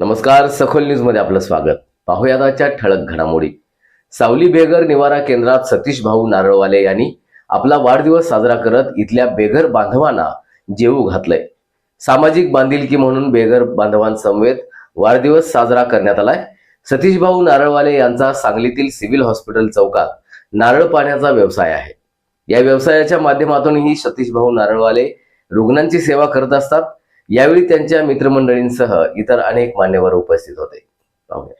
नमस्कार सखोल न्यूजमध्ये आपलं स्वागत. पाहुयात आजच्या ठळक घडामोडी. सावली बेघर निवारा केंद्रात सतीश भाऊ नारळवाले यांनी आपला वाढदिवस साजरा करत इथल्या बेघर बांधवांना जेवू घातलंय. सामाजिक बांधिलकी म्हणून बेघर बांधवांसमवेत वाढदिवस साजरा करण्यात आलाय. सतीश भाऊ नारळवाले यांचा सांगलीतील सिव्हिल हॉस्पिटल चौकात नारळ पाण्याचा व्यवसाय आहे. या व्यवसायाच्या माध्यमातूनही सतीश भाऊ नारळवाले रुग्णांची सेवा करत असतात. यावेळी त्यांच्या मित्रमंडळींसह इतर अनेक मान्यवर उपस्थित होते. पाहूया.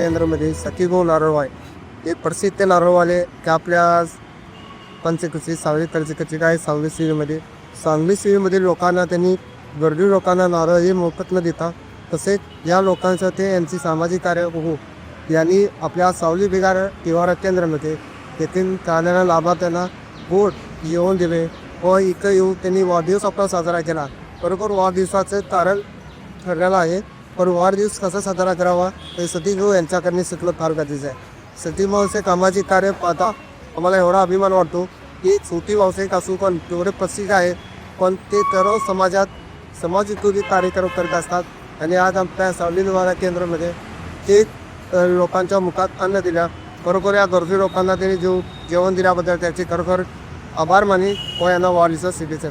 केंद्रामध्ये सखीभाऊ नारळवाय हे प्रसिद्ध नारळवाले ते आपल्या पंचकची सावली पंचकची काय सांगली सिरीमध्ये सांगली सिटीमध्ये लोकांना त्यांनी गरजू लोकांना नारळ हे मोफत न देता तसेच या लोकांचं ते यांची सामाजिक कार्य बघू यांनी आपल्या सावली बिगार तिवारा केंद्रामध्ये तेथील चालणाऱ्या लाभार्थ्यांना बोट येऊन दिले व इथं येऊन त्यांनी वाढदिवस आपला साजरा केला. बरोबर वाढदिवसाचं कारण ठरलेलं आहे. पण वाढदिवस कसा साजरा करावा हे सतीश यांच्याकडनं शिकलं फार गरजेचं आहे. सतीश कामाची कार्य पाहता आम्हाला एवढा अभिमान वाटतो की छोटी व्यावसायिक असू पण तेवढे प्रसिद्ध आहे पण ते सर्व समाजात समाज उपयोगी कार्यक्रम करत असतात. आणि आज आमच्या सावली निवारा केंद्रामध्ये ते लोकांच्या मुखात अन्न दिल्या. खरोखर या गरजू लोकांना त्यांनी जेव जेवण दिल्याबद्दल त्याचे खरोखर आभार मानी व यांना वाढीचं सिटीचं